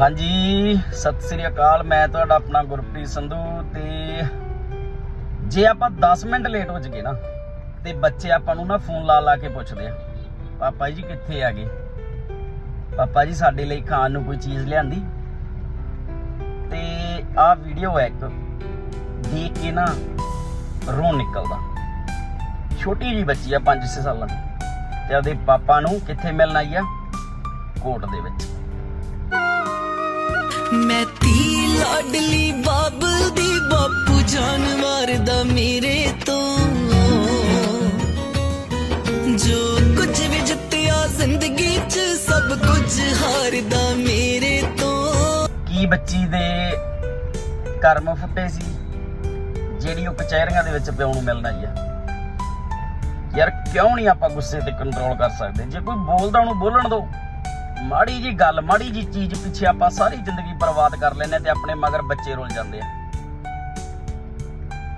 ਹਾਂਜੀ, ਸਤਿ ਸ੍ਰੀ ਅਕਾਲ। ਮੈਂ ਤੁਹਾਡਾ ਆਪਣਾ ਗੁਰਪ੍ਰੀਤ ਸੰਧੂ ਤੇ ਜੇ ਆਪਾਂ 10 ਮਿੰਟ ਲੇਟ ਹੋ ਜਗੇ ਨਾ, ਤੇ ਬੱਚੇ ਆਪਾਂ ਨੂੰ ਨਾ ਫੋਨ ਲਾ ਲਾ ਕੇ ਪੁੱਛਦੇ ਆ, ਪਾਪਾ ਜੀ ਕਿੱਥੇ ਆ ਗਏ ਪਾਪਾ ਜੀ ਸਾਡੇ ਲਈ ਖਾਣ ਨੂੰ ਕੋਈ ਚੀਜ਼ ਲਿਆਂਦੀ? ਤੇ ਆਹ ਵੀਡੀਓ ਹੈ ਇੱਕ, ਦੇਖ ਕੇ ਨਾ ਰੋਣ ਨਿਕਲਦਾ। ਛੋਟੀ ਜੀ ਬੱਚੀ ਆ 5-6 ਸਾਲਾਂ ਦੀ, ਤੇ ਉਹਦੇ ਪਾਪਾ ਨੂੰ ਕਿੱਥੇ ਮਿਲਣ ਆਈ ਆ? ਕੋਰਟ ਦੇ ਵਿੱਚ। ਮੈਂ ਤੀ ਲਾਡਲੀ ਬਾਬਲ ਦੀ ਬਾਪੂ ਜਾਨ ਮਾਰਦਾ ਮੇਰੇ ਤੋਂ। ਜੋ ਕੁਝ ਵੀ ਜਿੱਤਿਆ ਜ਼ਿੰਦਗੀ 'ਚ ਸਭ ਕੁਝ ਹਾਰਦਾ ਮੇਰੇ ਤੋਂ। ਕੀ ਬੱਚੀ ਦੇ ਕਰਮ ਫੁੱਟੇ ਸੀ? ਜਿਹੜੀ ਉਹ ਕਚਹਿਰੀਆਂ ਦੇ ਵਿੱਚ ਪਿਓ ਨੂੰ ਮਿਲਣ ਆਈ ਆ। ਯਾਰ ਕਿਉਂ ਨਹੀਂ ਆਪਾਂ ਗੁੱਸੇ ਤੇ ਕੰਟਰੋਲ ਕਰ ਸਕਦੇ? ਜੇ ਕੋਈ ਬੋਲਦਾ ਉਹਨੂੰ ਬੋਲਣ ਦਿਓ। ਮਾੜੀ ਜੀ ਗੱਲ, ਮਾੜੀ ਜੀ ਚੀਜ਼ ਪਿੱਛੇ ਆਪਾਂ ਸਾਰੀ ਜ਼ਿੰਦਗੀ ਬਰਬਾਦ ਕਰ ਲੈਂਦੇ ਤੇ ਆਪਣੇ ਮਗਰ ਬੱਚੇ ਰੁੱਲ ਜਾਂਦੇ ਆ।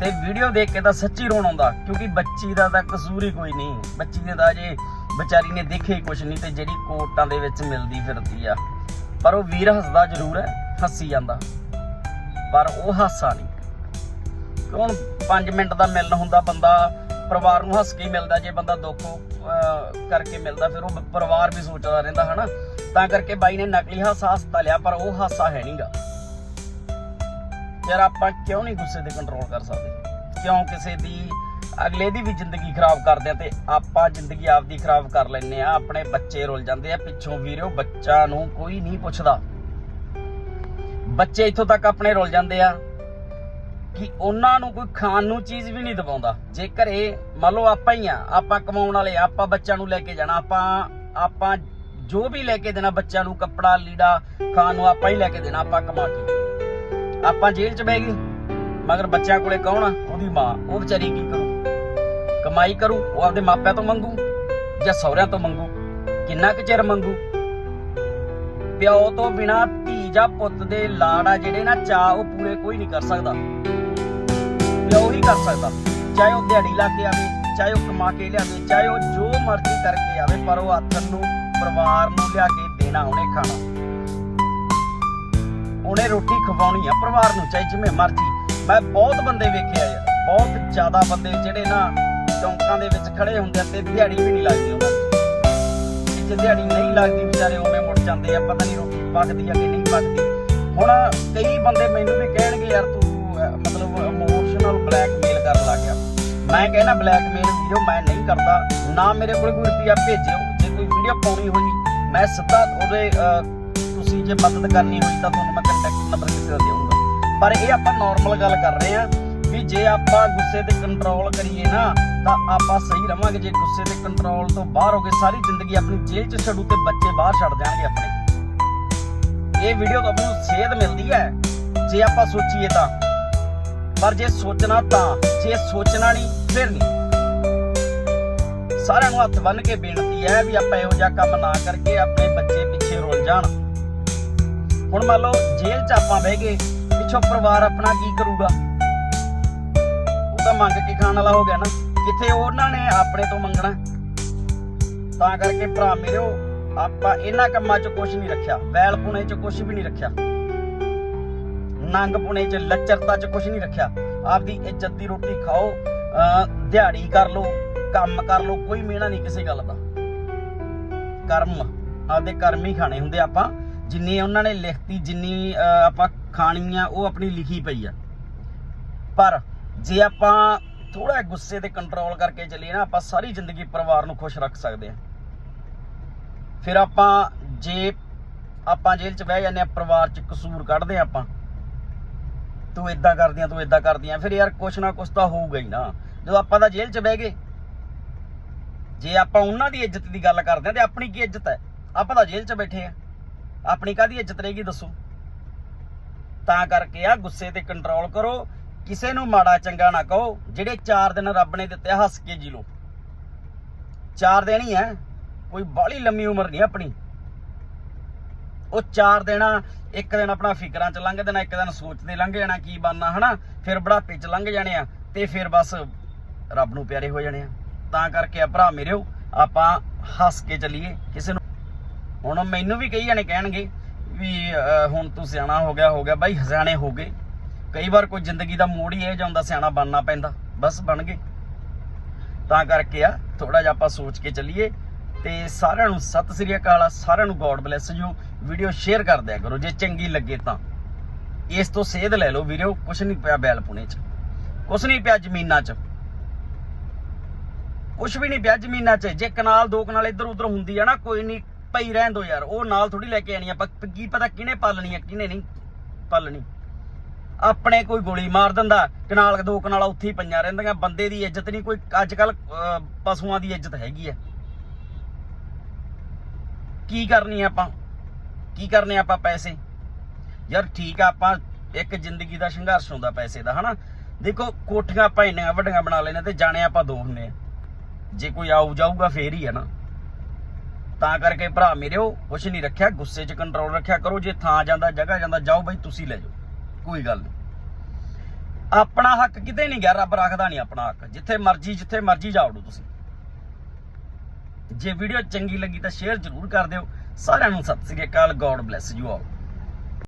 ਤੇ ਵੀਡੀਓ ਦੇਖ ਕੇ ਤਾਂ ਸੱਚੀ ਰੋਣ ਆਉਂਦਾ, ਕਿਉਂਕਿ ਬੱਚੀ ਦਾ ਤਾਂ ਕਸੂਰ ਹੀ ਕੋਈ ਨਹੀਂ। ਬੱਚੀ ਦੇ ਤਾਂ ਜੇ ਵਿਚਾਰੀ ਨੇ ਦੇਖਿਆ ਹੀ ਕੁਛ ਨਹੀਂ ਤੇ ਜਿਹੜੀ ਕੋਟਾਂ ਦੇ ਵਿੱਚ ਮਿਲਦੀ ਫਿਰਦੀ ਆ। ਪਰ ਉਹ ਵੀਰ ਹੱਸਦਾ ਜ਼ਰੂਰ ਹੈ, ਹੱਸੀ ਜਾਂਦਾ। ਪਰ ਉਹ ਹਾਸਾ ਨਹੀਂ। ਹੁਣ 5 ਮਿੰਟ ਦਾ ਮਿਲਣ ਹੁੰਦਾ, ਬੰਦਾ ਪਰਿਵਾਰ ਨੂੰ ਹੱਸ ਕੇ ਮਿਲਦਾ, ਜੇ ਬੰਦਾ ਦੁੱਖ ਕਰਕੇ ਮਿਲਦਾ, ਫਿਰ ਉਹ ਪਰਿਵਾਰ ਵੀ ਸੋਚਦਾ ਰਹਿੰਦਾ, ਹਨਾ? ਤਾਂ ਕਰਕੇ ਬਾਈ ਨੇ ਨਕਲੀ ਹਾਸਾ ਹੱਸਤਾ ਲਿਆ, ਪਰ ਉਹ ਹਾਸਾ ਹੈ ਨਹੀਂਗਾ। ਯਾਰ, ਆਪਾਂ ਕਿਉਂ ਨਹੀਂ ਗੁੱਸੇ ਤੇ ਕੰਟਰੋਲ ਕਰ ਸਕਦੇ? ਕਿਉਂ ਕਿਸੇ ਦੀ, ਅਗਲੇ ਦੀ ਵੀ ਜ਼ਿੰਦਗੀ ਖਰਾਬ ਕਰਦੇ ਆ ਤੇ ਆਪਾਂ ਜ਼ਿੰਦਗੀ ਆਪਦੀ ਖਰਾਬ ਕਰ ਲੈਨੇ ਆ, ਆਪਣੇ ਬੱਚੇ ਰੁੱਲ ਜਾਂਦੇ ਆ, ਪਿੱਛੋਂ ਵੀਰਿਓ ਬੱਚਾ ਨੂੰ ਕੋਈ ਨਹੀਂ ਪੁੱਛਦਾ। ਬੱਚੇ ਇੱਥੋਂ ਤੱਕ ਆਪਣੇ ਰੁੱਲ ਜਾਂਦੇ ਆ। ਕਿ ਉਹਨਾਂ ਨੂੰ ਕੋਈ ਖਾਣ ਨੂੰ ਚੀਜ਼ ਵੀ ਨਹੀਂ ਦਵਾਉਂਦਾ। ਜੇ ਘਰੇ ਮੰਨ ਲਓ ਆਪਾਂ ਹੀ ਆ ਆਪਾਂ ਕਮਾਉਣ ਵਾਲੇ ਆ, ਆਪਾਂ ਬੱਚਿਆਂ ਨੂੰ ਲੈ ਕੇ ਜਾਣਾ ਆਪਾਂ ਆਪਾਂ ਜੋ ਵੀ ਲੈ ਕੇ ਦੇਣਾ ਬੱਚਿਆਂ ਨੂੰ ਕੱਪੜਾ ਲੀੜਾ ਖਾਣ ਨੂੰ ਆਪਾਂ ਹੀ ਲੈ ਕੇ ਦੇਣਾ ਆਪਾਂ ਕਮਾ ਕੇ। ਆਪਾਂ ਜੇਲ੍ਹ 'ਚ ਬਹਿ ਗਏ ਮਗਰ ਬੱਚਿਆਂ ਕੋਲੇ ਕੌਣ ਆ? ਉਹਦੀ ਮਾਂ। ਉਹ ਵਿਚਾਰੀ ਕੀ ਕਰੂ? ਕਮਾਈ ਕਰੂ ਉਹ ਆਪਦੇ ਮਾਪਿਆਂ ਤੋਂ ਮੰਗੂ ਜਾਂ ਸਹੁਰਿਆਂ ਤੋਂ ਮੰਗੂ? ਕਿੰਨਾ ਕੁ ਚਿਰ ਮੰਗੂ? ਪਿਓ ਤੋਂ ਬਿਨਾ ਧੀ ਜਾਂ ਪੁੱਤ ਦੇ ਲਾੜ ਆ ਜਿਹੜੇ ਨਾ ਚਾਹ ਉਹ ਪੂਰੇ ਕੋਈ ਨਹੀਂ ਕਰ ਸਕਦਾ। ਪਿਓ ਹੀ ਕਰ ਸਕਦਾ। ਚਾਹੇ ਉਹ ਦਿਹਾੜੀ ਲਾ ਕੇ ਆਵੇ, ਚਾਹੇ ਉਹ ਕਮਾ ਕੇ ਲਿਆਵੇ, ਚਾਹੇ ਉਹ ਜੋ ਮਰਜ਼ੀ ਕਰਕੇ ਆਵੇ, ਪਰ ਉਹ ਆਥਣ ਨੂੰ, ਪਰਿਵਾਰ ਨੂੰ ਲਿਆ ਕੇ ਦੇਣਾ ਉਹਨੇ ਖਾਣਾ। ਉਹਨੇ ਰੋਟੀ ਖਵਾਉਣੀ ਆ ਪਰਿਵਾਰ ਨੂੰ, ਚਾਹੇ ਜਿਵੇਂ ਮਰਜ਼ੀ। ਮੈਂ ਬਹੁਤ ਬੰਦੇ ਵੇਖੇ ਆ ਯਾਰ, ਬਹੁਤ ਜ਼ਿਆਦਾ ਬੰਦੇ ਜਿਹੜੇ ਨਾ ਚੌਂਕਾਂ ਦੇ ਵਿੱਚ ਖੜੇ ਹੁੰਦੇ ਆ ਤੇ ਦਿਹਾੜੀ ਵੀ ਨਹੀਂ ਲੱਗਦੀ ਉਹਨਾਂ ਦੀ। ਜੇ ਦਿਹਾੜੀ ਨਹੀਂ ਲੱਗਦੀ, ਵਿਚਾਰੇ ਉਵੇਂ ਮੁੜ ਜਾਂਦੇ ਆ, ਪਤਾ ਨਹੀਂ ਰੋਟੀ ਪੱਕਦੀ ਆ ਕਿ ਨਹੀਂ ਪੱਕਦੀ। ਹੁਣ ਕਈ ਬੰਦੇ ਮੈਨੂੰ ਵੀ ਕਹਿਣਗੇ, ਯਾਰ ਤੂੰ ਇਮੋਸ਼ਨਲ ਬਲੈਕਮੇਲ ਕਰਨ ਲੱਗ ਗਿਆ। ਮੈਂ ਕਹਿੰਦਾ ਬਲੈਕਮੇਲ ਵੀਡੀਓ ਮੈਂ ਨਹੀਂ ਕਰਦਾ। ਨਾ ਮੇਰੇ ਕੋਲ ਕੋਈ ਰੁਪਿਆ ਭੇਜਿਓ। ਜੇ ਕੋਈ ਵੀਡੀਓ ਪਾਉਣੀ ਹੋਈ, ਮੈਂ ਸਿੱਧਾ ਉਹਦੇ ਤੁਸੀਂ ਜੇ ਮਦਦ ਕਰਨੀ ਹੋਈ, ਤਾਂ ਤੁਹਾਨੂੰ ਮੈਂ ਕੰਟੈਕਟ ਨੰਬਰ ਕਿਸੇ ਦਾ ਦੇਵਾਂਗਾ ਪਰ ਇਹ ਆਪਾਂ ਨਾਰਮਲ ਗੱਲ ਕਰ ਰਹੇ ਆ ਵੀ ਜੇ ਆਪਾਂ ਗੁੱਸੇ ਤੇ ਕੰਟਰੋਲ ਕਰੀਏ ਨਾ, ਤਾਂ ਆਪਾਂ ਸਹੀ ਰਵਾਂਗੇ। ਜੇ ਗੁੱਸੇ ਤੇ ਕੰਟਰੋਲ ਤੋਂ ਬਾਹਰ ਹੋ ਕੇ ਸਾਰੀ ਜ਼ਿੰਦਗੀ ਆਪਣੀ ਜੇਲ੍ਹ 'ਚ ਛੱਡੂ ਤੇ ਬੱਚੇ ਬਾਹਰ ਛੱਡ ਜਾਣਗੇ ਆਪਣੇ। ਇਹ ਵੀਡੀਓ ਤੋਂ ਆਪਾਂ ਨੂੰ ਸੇਧ ਮਿਲਦੀ ਹੈ। ਜੇ ਆਪਾਂ ਸੋਚੀਏ ਤਾਂ। ਪਰ ਜੇ ਸੋਚਣਾ ਤਾਂ, ਜੇ ਸੋਚਣਾ ਨਹੀਂ, ਫਿਰ ਨਹੀਂ। ਸਾਰਿਆਂ ਨੂੰ ਹੱਥ ਬੰਨ ਕੇ ਬੇਨਤੀ ਹੈ ਵੀ ਆਪਾਂ ਇਹੋ ਜਿਹਾ ਕੰਮ ਨਾ ਕਰਕੇ ਆਪਣੇ ਬੱਚੇ ਪਿੱਛੇ ਰੁੱਲ ਜਾਣ। ਹੁਣ ਮੰਨ ਲਓ, ਜੇਲ੍ਹ 'ਚ ਆਪਾਂ ਬਹਿ ਗਏ, ਪਿੱਛੋਂ ਪਰਿਵਾਰ ਆਪਣਾ ਕੀ ਕਰੂਗਾ? ਉਹ ਤਾਂ ਮੰਗ ਕੇ ਖਾਣ ਵਾਲਾ ਹੋ ਗਿਆ ਨਾ। ਕਿੱਥੇ ਉਹਨਾਂ ਨੇ ਆਪਣੇ ਤੋਂ ਮੰਗਣਾ? ਤਾਂ ਕਰਕੇ ਭਰਾ ਮੇਰਿਓ ਆਪਾਂ ਇਹਨਾਂ ਕੰਮਾਂ 'ਚ ਕੁਝ ਨਹੀਂ ਰੱਖਿਆ, ਵੈਲ ਪੁਣੇ 'ਚ ਕੁਝ ਵੀ ਨਹੀਂ ਰੱਖਿਆ। ਨੰਗ ਪੁਣੇ 'ਚ, ਲੱਚਰਤਾ 'ਚ ਕੁਝ ਨਹੀਂ ਰੱਖਿਆ। ਆਪਦੀ ਇੱਜ਼ਤ ਦੀ ਰੋਟੀ ਖਾਓ ਦਿਹਾੜੀ ਕਰ ਲਓ, ਕੰਮ ਕਰ ਲਓ, ਕੋਈ ਮੇਣਾ ਨਹੀਂ ਕਿਸੇ ਗੱਲ ਦਾ। ਕਰਮ, ਆਪਦੇ ਕਰਮ ਹੀ ਖਾਣੇ ਹੁੰਦੇ ਆਪਾਂ। ਜਿੰਨੀ ਉਹਨਾਂ ਨੇ ਲਿਖਤੀ, ਜਿੰਨੀ ਆਪਾਂ ਖਾਣੀ ਆ ਉਹ ਆਪਣੀ ਲਿਖੀ ਪਈ ਆ। ਪਰ ਜੇ ਆਪਾਂ ਥੋੜਾ ਗੁੱਸੇ ਤੇ ਕੰਟਰੋਲ ਕਰਕੇ ਚੱਲੀਏ ਨਾ, ਆਪਾਂ ਸਾਰੀ ਜ਼ਿੰਦਗੀ ਪਰਿਵਾਰ ਨੂੰ ਖੁਸ਼ ਰੱਖ ਸਕਦੇ ਆ। ਫਿਰ ਆਪਾਂ ਜੇ ਆਪਾਂ ਜੇਲ੍ਹ 'ਚ ਬਹਿ ਜਾਂਦੇ ਆ, ਪਰਿਵਾਰ 'ਚ ਕਸੂਰ ਕੱਢਦੇ ਆ ਆਪਾਂ ਤੂੰ ਇਦਾਂ ਕਰਦੀਆਂ ਤੂੰ ਇਦਾਂ ਕਰਦੀਆਂ ਫਿਰ ਯਾਰ ਕੁਛ ਨਾ ਕੁਛ ਤਾਂ ਹੋਊਗਾ ਹੀ ਨਾ। ਜਦੋਂ ਆਪਾਂ ਤਾਂ ਜੇਲ੍ਹ 'ਚ ਬਹਿ ਗਏ, ਜੇ ਆਪਾਂ ਉਹਨਾਂ ਦੀ ਇੱਜ਼ਤ ਦੀ ਗੱਲ ਕਰਦੇ ਆ, ਤੇ ਆਪਣੀ ਕੀ ਇੱਜ਼ਤ ਹੈ? ਆਪਾਂ ਤਾਂ ਜੇਲ੍ਹ 'ਚ ਬੈਠੇ ਆ। ਆਪਣੀ ਕਾਦੀ ਇੱਜ਼ਤ ਰਹੇਗੀ ਦੱਸੋ? ਤਾਂ ਕਰਕੇ ਆ ਗੁੱਸੇ ਤੇ ਕੰਟਰੋਲ ਕਰੋ। ਕਿਸੇ ਨੂੰ ਮਾੜਾ ਚੰਗਾ ਨਾ ਕਹੋ, ਜਿਹੜੇ 4 ਦਿਨ ਰੱਬ ਨੇ ਦਿੱਤੇ ਹੱਸ ਕੇ ਜੀ ਲੋ 4 ਦਿਨ ਹੀ ਹੈ। ਕੋਈ ਬਾਹਲੀ ਲੰਮੀ ਉਮਰ ਨਹੀਂ ਆਪਣੀ। ਉਹ ਚਾਰ ਦਿਨ, ਇੱਕ ਦਿਨ ਆਪਣਾ ਫਿਕਰਾਂ ਚ ਲੰਘ ਦੇਣਾ ਇੱਕ ਦਿਨ ਸੋਚਦੇ ਲੰਘ ਜਾਣਾ ਕੀ ਬਣਨਾ, ਹਨਾ? ਫਿਰ ਬੁਢਾਪੇ ਚ ਲੰਘ ਜਾਣੇ ਆ ਤੇ ਫਿਰ ਬਸ ਰੱਬ ਨੂੰ ਪਿਆਰੇ ਹੋ ਜਾਣੇ ਆ। ਤਾਂ ਕਰਕੇ ਆ ਭਰਾ ਮੇਰਿਓ ਆਪਾਂ ਹੱਸ ਕੇ ਚੱਲੀਏ ਕਿਸੇ ਨੂੰ। ਹੁਣ ਮੈਨੂੰ ਵੀ ਕਈ ਜਾਣੇ ਕਹਿਣਗੇ ਵੀ ਹੁਣ ਤੂੰ ਸਿਆਣਾ ਹੋ ਗਿਆ ਹੋ ਗਿਆ। ਬਾਈ ਹਜ਼ਾਨੇ ਹੋ ਗਏ। ਕਈ ਵਾਰ ਕੋਈ ਜ਼ਿੰਦਗੀ ਦਾ ਮੋੜ ਹੀ ਇਹ ਜਾਂਦਾ ਸਿਆਣਾ ਬਣਨਾ ਪੈਂਦਾ। ਬਸ ਬਣ ਗਏ। ਤਾਂ ਕਰਕੇ ਆ ਥੋੜਾ ਜਿਹਾ ਆਪਾਂ ਸੋਚ ਕੇ ਚੱਲੀਏ। ਤੇ ਸਾਰਿਆਂ ਨੂੰ ਸਤਿ ਸ੍ਰੀ ਅਕਾਲ ਆ, ਸਾਰਿਆਂ ਨੂੰ God bless you video share ਕਰ ਦਿਆ ਕਰੋ, ਜੇ ਚੰਗੀ ਲੱਗੇ ਤਾਂ। ਇਸ ਤੋਂ ਸੇਧ ਲੈ ਲਓ ਵੀਡੀਓ ਕੁਛ ਨਹੀਂ ਪਿਆ ਬੈਲ ਪੁਣੇ ਚ। ਕੁਛ ਨਹੀਂ ਪਿਆ ਜ਼ਮੀਨਾਂ ਚ। ਕੁਛ ਵੀ ਨਹੀਂ ਪਿਆ ਜ਼ਮੀਨਾਂ 'ਚ। ਜੇ ਕਨਾਲ ਦੋ ਕਨਾਲ ਇੱਧਰ ਉੱਧਰ ਹੁੰਦੀ ਆ ਨਾ, ਕੋਈ ਨਹੀਂ ਪਈ ਰਹਿਣ ਦੋ ਯਾਰ, ਉਹ ਨਾਲ ਥੋੜੀ ਲੈ ਕੇ ਆਣੀ ਆ। ਕੀ ਪਤਾ ਕਿਹਨੇ ਪਾਲਣੀ ਆ, ਕਿਹਨੇ ਨਹੀਂ ਪਾਲਣੀ ਆਪਣੇ ਕੋਈ ਗੋਲੀ ਮਾਰ ਦਿੰਦਾ, ਕਨਾਲ ਦੋ ਕਨਾਲਾਂ ਉੱਥੇ ਹੀ ਪਈਆਂ ਰਹਿੰਦੀਆਂ। ਬੰਦੇ ਦੀ ਇੱਜ਼ਤ ਨਹੀਂ, ਕੋਈ ਅੱਜ ਕੱਲ ਪਸ਼ੂਆਂ ਦੀ ਇੱਜ਼ਤ ਹੈਗੀ ਆ। ਕੀ ਕਰਨੀ ਆਪਾਂ? ਕੀ ਕਰਨੇ ਆਪਾਂ ਪੈਸੇ? ਯਾਰ ਠੀਕ ਆ, ਆਪਾਂ ਇੱਕ ਜ਼ਿੰਦਗੀ ਦਾ ਸੰਘਰਸ਼ ਹੁੰਦਾ ਪੈਸੇ ਦਾ, ਹਨਾ? ਦੇਖੋ, ਕੋਠੀਆਂ ਆਪਾਂ ਇੰਨੀਆਂ ਵੱਡੀਆਂ ਬਣਾ ਲੈਨੇ ਤੇ ਜਾਣੇ ਆਪਾਂ ਦੋ ਹੁੰਨੇ ਆ। ਜੇ ਕੋਈ ਆਊ ਜਾਊਗਾ, ਫੇਰ ਹੀ ਹੈ ਨਾ। ਤਾਂ ਕਰਕੇ ਭਰਾ ਮੇਰਿਓ ਕੁਛ ਨਹੀਂ ਰੱਖਿਆ, ਗੁੱਸੇ 'ਚ ਕੰਟਰੋਲ ਰੱਖਿਆ ਕਰੋ, ਜੇ ਥਾਂ ਜਾਂਦਾ, ਜਗ੍ਹਾ ਜਾਂਦਾ, ਜਾਓ ਬਈ, ਤੁਸੀਂ ਲੈ ਜਾਓ। ਕੋਈ ਗੱਲ ਨਹੀਂ। ਆਪਣਾ ਹੱਕ ਕਿਤੇ ਨਹੀਂ ਗਿਆ, ਰੱਬ ਰੱਖਦਾ ਨਹੀਂ ਆਪਣਾ ਹੱਕ। ਜਿੱਥੇ ਮਰਜ਼ੀ ਜਿੱਥੇ ਮਰਜ਼ੀ ਜਾਵੜੋ ਤੁਸੀਂ। ਜੇ ਵੀਡੀਓ ਚੰਗੀ ਲੱਗੀ ਤਾਂ ਸ਼ੇਅਰ ਜ਼ਰੂਰ ਕਰ ਦਿਓ। ਸਾਰਿਆਂ ਨੂੰ ਸਤਿ ਸ੍ਰੀ ਅਕਾਲ ਗੋਡ ਬlesਸ ਯੂ ਆਲ